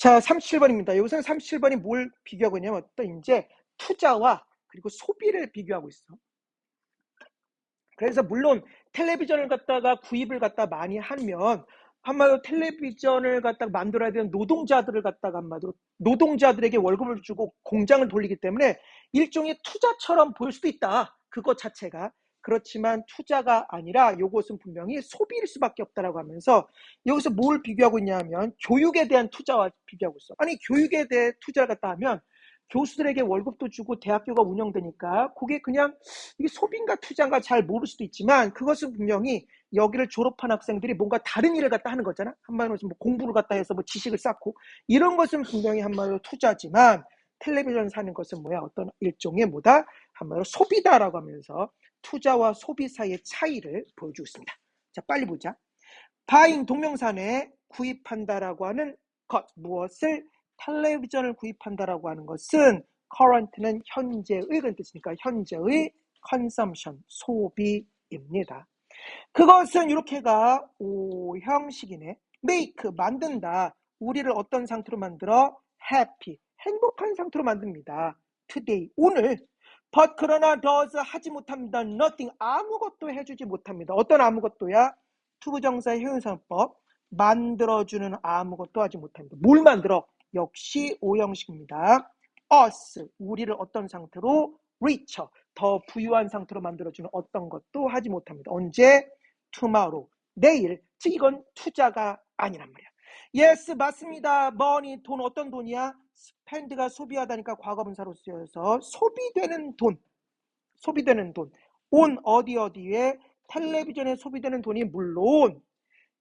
자, 37번입니다. 여기서 37번이 뭘 비교하고 있냐면 어떤 이제 투자와 그리고 소비를 비교하고 있어. 그래서 물론 텔레비전을 갖다가 구입을 갖다 많이 하면 한마디로 텔레비전을 갖다가 만들어야 되는 노동자들을 갖다가 한마디로 노동자들에게 월급을 주고 공장을 돌리기 때문에 일종의 투자처럼 보일 수도 있다. 그것 자체가. 그렇지만 투자가 아니라 이것은 분명히 소비일 수밖에 없다라고 하면서 여기서 뭘 비교하고 있냐면 교육에 대한 투자와 비교하고 있어. 아니 교육에 대해 투자를 갖다 하면 교수들에게 월급도 주고 대학교가 운영되니까 그게 그냥 이게 소비인가 투자인가 잘 모를 수도 있지만 그것은 분명히 여기를 졸업한 학생들이 뭔가 다른 일을 갖다 하는 거잖아. 한마디로 뭐 공부를 갖다 해서 뭐 지식을 쌓고 이런 것은 분명히 한마디로 투자지만 텔레비전 사는 것은 뭐야? 어떤 일종의 뭐다? 한마디로 소비다라고 하면서 투자와 소비 사이의 차이를 보여주고 있습니다. 자, 빨리 보자. 바잉 동명산에 구입한다라고 하는 것 무엇을 텔레비전을 구입한다라고 하는 것은 current는 현재의 그런 뜻이니까 현재의 consumption 소비입니다. 그것은 이렇게가 오 형식이네. make 만든다. 우리를 어떤 상태로 만들어? happy 행복한 상태로 만듭니다. today 오늘 but 그러나 does 하지 못합니다. nothing 아무것도 해주지 못합니다. 어떤 아무것도야? 투부정사의 효용사법 만들어주는 아무것도 하지 못합니다. 뭘 만들어? 역시 오형식입니다. us 우리를 어떤 상태로 richer 더 부유한 상태로 만들어주는 어떤 것도 하지 못합니다. 언제? tomorrow 내일 즉 이건 투자가 아니란 말이야. Yes 맞습니다. money 돈 어떤 돈이야? spend가 소비하다니까 과거분사로 쓰여서 소비되는 돈 소비되는 돈 온 어디 어디에 텔레비전에 소비되는 돈이 물론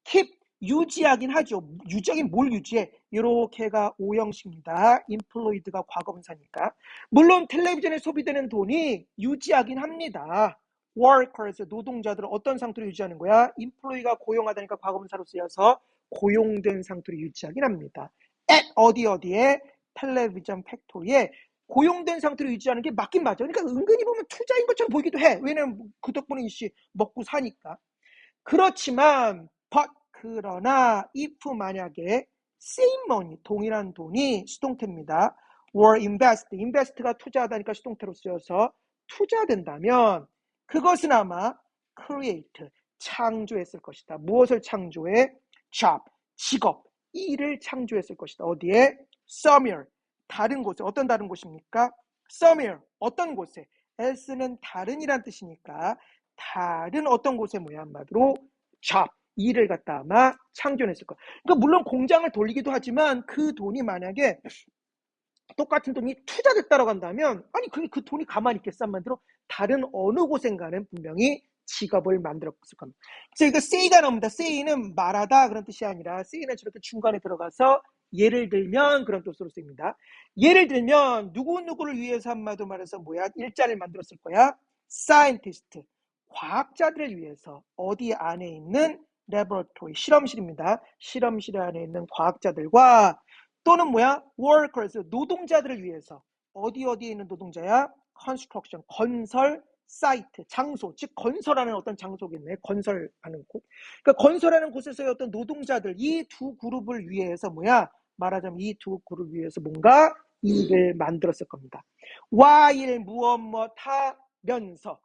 keep 유지하긴 하죠. 유지하긴 뭘 유지해? 이렇게가 오형식입니다. employed가 과거분사니까. 물론 텔레비전에 소비되는 돈이 유지하긴 합니다. workers 노동자들을 어떤 상태로 유지하는 거야? employee가 고용하다니까 과거분사로 쓰여서 고용된 상태로 유지하긴 합니다. at 어디 어디에 텔레비전 팩토리에 고용된 상태로 유지하는 게 맞긴 맞아. 그러니까 은근히 보면 투자인 것처럼 보이기도 해. 왜냐면 그 덕분에 이씨 먹고 사니까. 그렇지만 but 그러나 if 만약에 same money 동일한 돈이 수동태입니다. were invest invest가 투자하다니까 수동태로 쓰여서 투자된다면 그것은 아마 create 창조했을 것이다. 무엇을 창조해? Job 직업 일을 창조했을 것이다. 어디에? somewhere 다른 곳에 어떤 다른 곳입니까? somewhere 어떤 곳에 else는 다른이란 뜻이니까 다른 어떤 곳에 뭐야 한마디로 job 일을 갖다 아마 창조했을 거야. 그러니까 물론 공장을 돌리기도 하지만 그 돈이 만약에 똑같은 돈이 투자됐다라고 한다면 아니 그게 그 돈이 가만히 있겠어 한마디로 다른 어느 곳엔가는 분명히 직업을 만들었을 겁니다. 그래서 이거 say가 나옵니다. say는 말하다 그런 뜻이 아니라 say는 저렇게 중간에 들어가서 예를 들면 그런 뜻으로 쓰입니다. 예를 들면 누구누구를 위해서 한마디로 말해서 뭐야 일자를 만들었을 거야. scientist 과학자들을 위해서 어디 안에 있는 laboratory 실험실입니다. 실험실 안에 있는 과학자들과 또는 뭐야 workers 노동자들을 위해서 어디 어디에 있는 노동자야 construction 건설 사이트 장소 즉 건설하는 어떤 장소겠네 건설하는 곳 그러니까 건설하는 곳에서의 어떤 노동자들 이 두 그룹을 위해서 뭐야 말하자면 이 두 그룹을 위해서 뭔가 일을 만들었을 겁니다. while 무엇 뭐 타면서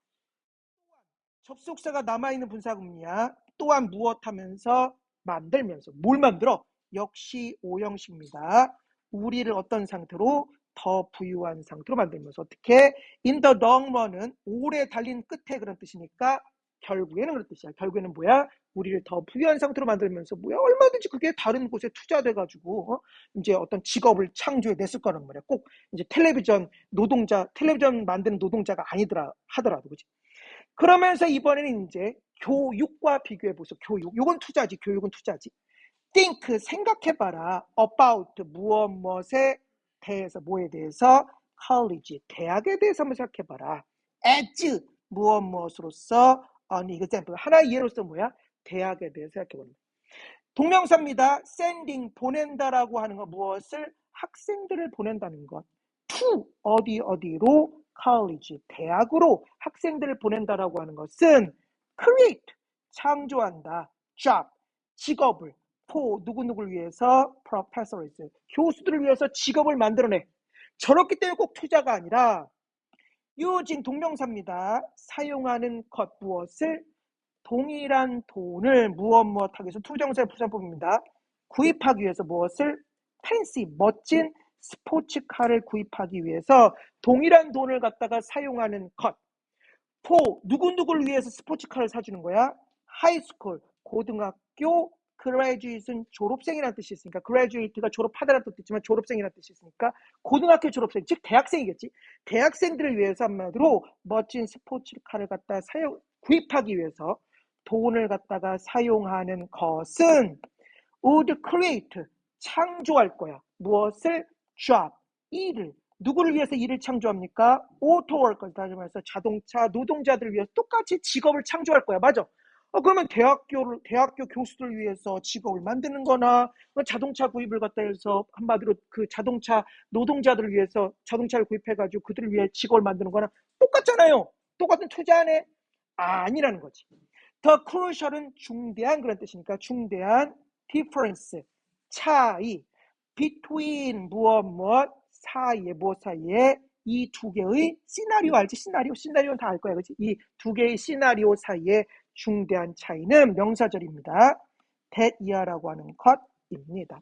접속사가 남아있는 분사구문이야. 또한 무엇 하면서 만들면서 뭘 만들어? 역시 오형식입니다. 우리를 어떤 상태로 더 부유한 상태로 만들면서 어떻게 in the long run은 오래 달린 끝에 그런 뜻이니까 결국에는 그런 뜻이야. 결국에는 뭐야? 우리를 더 부유한 상태로 만들면서 뭐야? 얼마든지 그게 다른 곳에 투자돼 가지고 어? 이제 어떤 직업을 창조해 냈을 거란 말이야. 꼭 이제 텔레비전 노동자, 텔레비전 만드는 노동자가 아니더라 하더라도 그지? 그러면서 이번에는 이제 교육과 비교해 보세요. 교육. 요건 투자지. 교육은 투자지. think 생각해봐라. about 무엇 무엇에 대해서 뭐에 대해서 college 대학에 대해서 한번 생각해 봐라. as 무엇 무엇으로서 an example 하나의 예로서 뭐야? 대학에 대해서 생각해봅니다. 동명사입니다. sending 보낸다라고 하는 거 무엇을 학생들을 보낸다는 것. to 어디 어디로 college 대학으로 학생들을 보낸다라고 하는 것은 create 창조한다. job 직업을 for 누구누구를 위해서 professors 교수들을 위해서 직업을 만들어내. 저렇기 때문에 꼭 투자가 아니라 using 동명사입니다. 사용하는 것 무엇을 동일한 돈을 무엇 무엇 하기 위해서 투정사의 부산법입니다. 구입하기 위해서 무엇을 팬시 멋진 스포츠카를 구입하기 위해서 동일한 돈을 갖다가 사용하는 것. 포 누구누구를 위해서 스포츠카를 사주는 거야? 하이스쿨 고등학교 graduate은 졸업생이라는 뜻이 있으니까 graduate가 졸업하다라는 뜻도 있지만 졸업생이라는 뜻이 있으니까 고등학교 졸업생 즉 대학생이겠지? 대학생들을 위해서 한마디로 멋진 스포츠카를 갖다 사용 구입하기 위해서 돈을 갖다가 사용하는 것은 would create 창조할 거야. 무엇을? job 일을. 누구를 위해서 일을 창조합니까? 오토워커 다시 말해서 자동차 노동자들을 위해서 똑같이 직업을 창조할 거야. 맞아 어, 그러면 대학교를, 대학교 교수들을 위해서 직업을 만드는 거나, 뭐 자동차 구입을 갖다 해서 한마디로 그 자동차 노동자들을 위해서 자동차를 구입해가지고 그들을 위해 직업을 만드는 거나 똑같잖아요. 똑같은 투자 안에 아니라는 거지. 더 crucial은 중대한 그런 뜻이니까 중대한 difference, 차이, between 무엇 무엇 사이에 무엇 사이에 이 두 개의 시나리오 알지? 시나리오? 시나리오는 다 알 거야. 그치? 이두 개의 시나리오 사이에 중대한 차이는 명사절입니다. that year라고 하는 것입니다.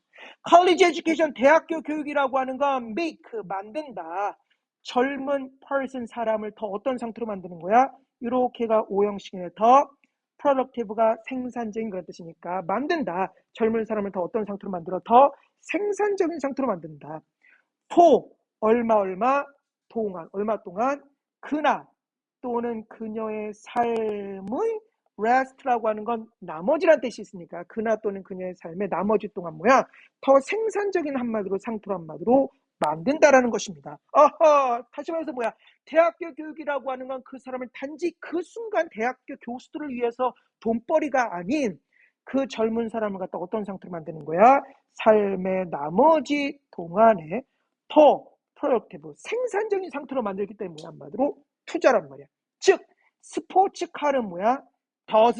college education, 대학교 교육이라고 하는 건 make, 만든다. 젊은 person, 사람을 더 어떤 상태로 만드는 거야? 이렇게가 오형식이네. 더 productive가 생산적인 그런 뜻이니까 만든다. 젊은 사람을 더 어떤 상태로 만들어? 더 생산적인 상태로 만든다. for, 얼마 얼마 동안, 얼마 동안 그나 또는 그녀의 삶의 rest라고 하는 건 나머지란 뜻이 있으니까 그나 또는 그녀의 삶의 나머지 동안 뭐야? 더 생산적인 한마디로 상투 한마디로 만든다라는 것입니다. 어허, 다시 말해서 뭐야? 대학교 교육이라고 하는 건 그 사람을 단지 그 순간 대학교 교수들을 위해서 돈벌이가 아닌 그 젊은 사람을 갖다 어떤 상태로 만드는 거야? 삶의 나머지 동안에 더 프로덕티브, 생산적인 상태로 만들기 때문에 한마디로 투자란 말이야. 즉, 스포츠카는 뭐야?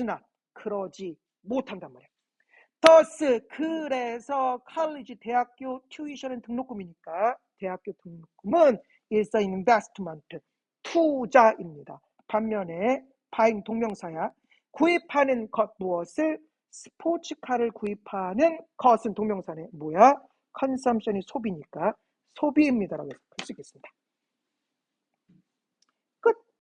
Not 그러지 못한단 말이야. thus 그래서 college 대학교 tuition은 등록금이니까 대학교 등록금은 an investment 투자입니다. 반면에 buying 동명사야. 구입하는 것 무엇을 스포츠카를 구입하는 것은 동명사네. 뭐야? 컨섬션이 소비니까 소비입니다라고 할수 있겠습니다.